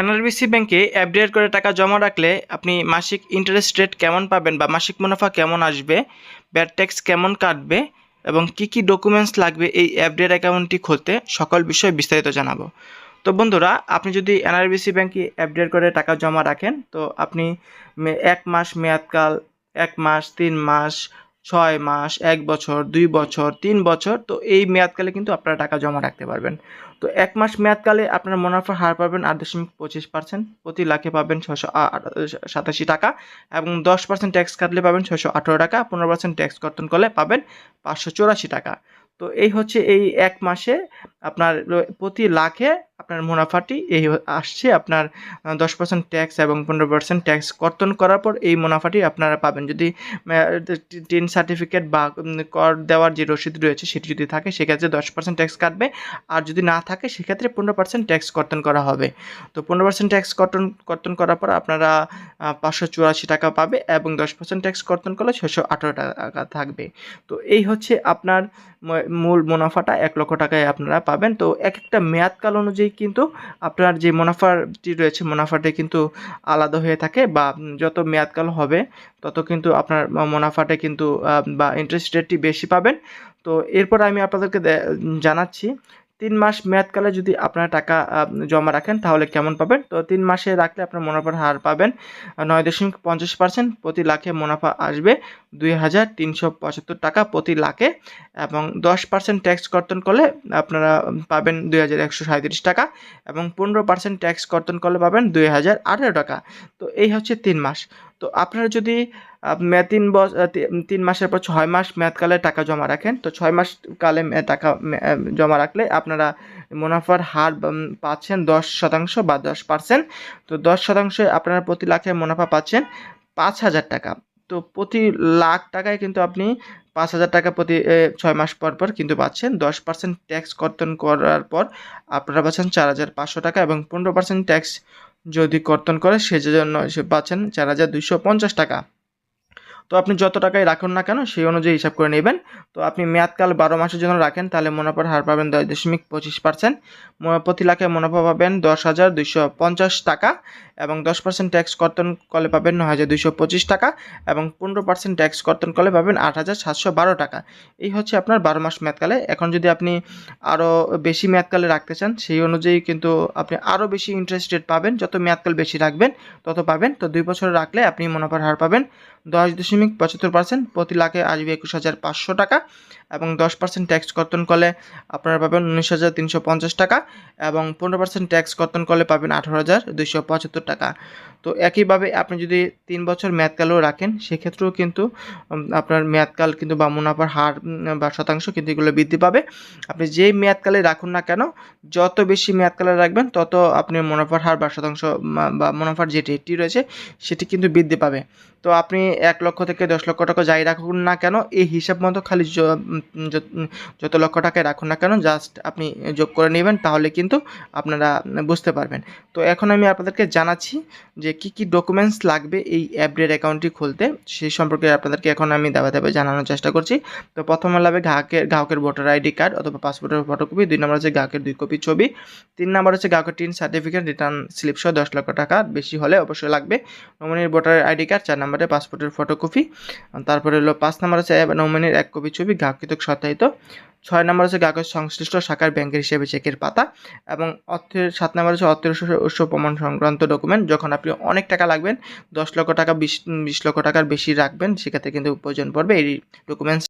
NRBC ব্যাংকে FDR করে টাকা জমা রাখলে আপনি মাসিক ইন্টারেস্ট রেট কেমন পাবেন বা মাসিক মুনাফা কেমন আসবে ব্যাড ট্যাক্স কেমন কাটবে এবং কি কি ডকুমেন্টস লাগবে এই এফডিআর অ্যাকাউন্টটি খুলতে সকল বিষয় বিস্তারিত জানাব। তো বন্ধুরা, আপনি যদি এনআরবিসি ব্যাংকে এফডিআর করে টাকা জমা রাখেন, তো আপনি এক মাস মেয়াদকাল, এক মাস, তিন মাস ছয় মাস, এক বছর, দুই বছর, তিন বছর, তো এই মেয়াদকালে কিন্তু আপনারা টাকা জমা রাখতে পারবেন। তো এক মাস মেয়াদকালে আপনার মুনাফার হার পাবেন আট দশমিক পঁচিশ পার্সেন্ট প্রতি লাখে পাবেন ছশো সাতাশি টাকা এবং দশ পার্সেন্ট ট্যাক্স কাটলে পাবেন ছশো আঠেরো টাকা, পনেরো পার্সেন্ট ট্যাক্স কর্তন করলে পাবেন পাঁচশো চৌরাশি টাকা। তো এই হচ্ছে এই এক মাসে আপনার প্রতি লাখে আপনার মুনাফাটি এই আসছে আপনার দশ পার্সেন্ট ট্যাক্স এবং পনেরো পার্সেন্ট ট্যাক্স কর্তন করার পর এই মুনাফাটি আপনারা পাবেন। যদি টিন সার্টিফিকেট বা কর দেওয়ার যে রসিদ রয়েছে সেটি যদি থাকে সেক্ষেত্রে দশ পার্সেন্ট ট্যাক্স কাটবে। আর যদি না থাকে সেক্ষেত্রে পনেরো পার্সেন্ট ট্যাক্স কর্তন করা হবে। তো পনেরো পার্সেন্ট ট্যাক্স কর্তন কর্তন করার পর আপনারা পাঁচশো চুরাশি টাকা পাবে এবং দশ পার্সেন্ট ট্যাক্স কর্তন করলে ছশো আঠেরো টাকা থাকবে। তো এই হচ্ছে আপনার মূল মুনাফাটা এক লক্ষ টাকায় আপনারা পাবেন। তো এক একটা মেয়াদকাল অনুযায়ী কিন্তু আপনার যে মুনাফাটি রয়েছে, মুনাফাটি কিন্তু আলাদা হয়ে থাকে বা যত মেয়াদকাল হবে, তত কিন্তু আপনার মুনাফাটা কিন্তু বা ইন্টারেস্ট রেটটি বেশি পাবেন। তো এরপর আমি আপনাদেরকে জানাচ্ছি তিন মাস মেয়াদকালে যদি আপনারা টাকা জমা রাখেন, তাহলে কেমন পাবেন? তো তিন মাসে রাখলে আপনার মুনাফার হার পাবেন নয় দশমিক পঞ্চাশ পার্সেন্ট প্রতি লাখে মুনাফা আসবে দুই হাজার তিনশো পঁচাত্তর টাকা প্রতি লাখে এবং দশ পার্সেন্ট ট্যাক্স কর্তন করলে আপনারা পাবেন দুই হাজার একশো সাঁত্রিশ টাকা এবং পনেরো পার্সেন্ট ট্যাক্স কর্তন করলে পাবেন দুই হাজার আঠেরো টাকা। তো এই হচ্ছে তিন মাস। তো আপনারা যদি তিন বছর তিন মাসের পর ছয় মাস মেয়াদকালে টাকা জমা রাখেন, তো ছয় মাস কালে টাকা জমা রাখলে আপনারা মুনাফার হার পাচ্ছেন দশ শতাংশ বা দশ পার্সেন্ট। তো দশ শতাংশে আপনারা প্রতি লাখে মুনাফা পাচ্ছেন পাঁচ হাজার টাকা। তো প্রতি লাখ টাকায় কিন্তু আপনি পাঁচ হাজার টাকা প্রতি ছয় মাস পর পর কিন্তু পাচ্ছেন। দশ পার্সেন্ট ট্যাক্স কর্তন করার পর আপনারা পাচ্ছেন চার হাজার পাঁচশো টাকা এবং পনেরো পার্সেন্ট ট্যাক্স যদি কর্তন করে সেজন্য সে পাচ্ছেন চার হাজার দুইশো পঞ্চাশ টাকা। তো আপনি যত টাকাই রাখুন না কেন, সেই অনুযায়ী হিসাব করে নেবেন। তো আপনি মেয়াদকাল বারো মাসের জন্য রাখেন, তাহলে মুনাফার হার পাবেন দশ দশমিক পঁচিশ পার্সেন্ট। প্রতি লাখে মুনাফা পাবেন দশ হাজার দুইশো পঞ্চাশ টাকা এবং দশ পার্সেন্ট ট্যাক্স কর্তন কলে পাবেন ন হাজার দুইশো পঁচিশ টাকা এবং পনেরো পার্সেন্ট ট্যাক্স কর্তন কলে পাবেন আট হাজার সাতশো বারো টাকা। এই হচ্ছে আপনার বারো মাস মেয়াদকালে। এখন যদি আপনি আরও বেশি মেয়াদকালে রাখতে চান, সেই অনুযায়ী কিন্তু আপনি আরও বেশি ইন্টারেস্ট রেট পাবেন। যত মেয়াদকাল বেশি রাখবেন, তত পাবেন। তো দুই বছর রাখলে আপনি মুনাফার হার পাবেন দশ দশমিক পঁচাত্তর পার্সেন্ট প্রতি লাখে আসবে একুশ হাজার পাঁচশো টাকা এবং দশ পার্সেন্ট ট্যাক্স কর্তন করলে আপনারা পাবেন উনিশ হাজার তিনশো পঞ্চাশ টাকা এবং পনেরো পার্সেন্ট ট্যাক্স কর্তন করলে পাবেন আঠারো হাজার দুইশো পঁচাত্তর টাকা। তো একইভাবে আপনি যদি তিন বছর মেয়াদকালও রাখেন, সেক্ষেত্রেও কিন্তু আপনার মেয়াদকাল কিন্তু বা মুনাফার হার বা শতাংশ কিন্তু এগুলো বৃদ্ধি পাবে। আপনি যেই মেয়াদকালে রাখুন না কেন, যত বেশি মেয়াদকালে রাখবেন, তত আপনি মুনাফার হার বা শতাংশ বা মুনাফার যে রেটটি রয়েছে, সেটি কিন্তু বৃদ্ধি পাবে। তো আপনি এক লক্ষ থেকে দশ লক্ষ টাকা যাই রাখুন না কেন, এই হিসাব মতো খালি যত- লক্ষ টাকায় রাখুন না কেন জাস্ট আপনি যোগ করে নেবেন, তাহলে কিন্তু আপনারা বুঝতে পারবেন। তো এখন আমি আপনাদেরকে জানাচ্ছি যে কি কি ডকুমেন্টস লাগবে এই অ্যাপডেট অ্যাকাউন্টটি খুলতে, সেই সম্পর্কে আপনাদেরকে এখন আমি দাবা দাবে জানানোর চেষ্টা করছি। তো প্রথমে লাগবে গ্রাহকের গ্রাহকের ভোটার আইডি কার্ড অথবা পাসপোর্টের ফটোকপি দুই নম্বর হচ্ছে গ্রাহকের দুই কপি ছবি, তিন নম্বর হচ্ছে গ্রাহকের টিন সার্টিফিকেট রিটার্ন স্লিপ সহ দশ লক্ষ টাকা, বেশি হলে অবশ্যই লাগবে। নমিনির ভোটার আইডি কার্ড চার নম্বরে পাসপোর্টের ফটোকপি তারপরে হলো পাঁচ নম্বর আছে নমিনির এক কপি ছবি গ্রাহকৃত সত্যায়িত। ছয় নম্বর আছে গ্রাহকের সংশ্লিষ্ট শাখার ব্যাংকের হিসেবে চেকের পাতা এবং অর্থের সাত নম্বর আছে অর্থের উৎস প্রমাণ সংক্রান্ত ডকুমেন্ট যখন আপনি অনেক টাকা লাগবেন, দশ লক্ষ টাকা, বিশ বিশ লক্ষ টাকার বেশি রাখবেন, সেক্ষেত্রে কিন্তু প্রয়োজন পড়বে এই ডকুমেন্টস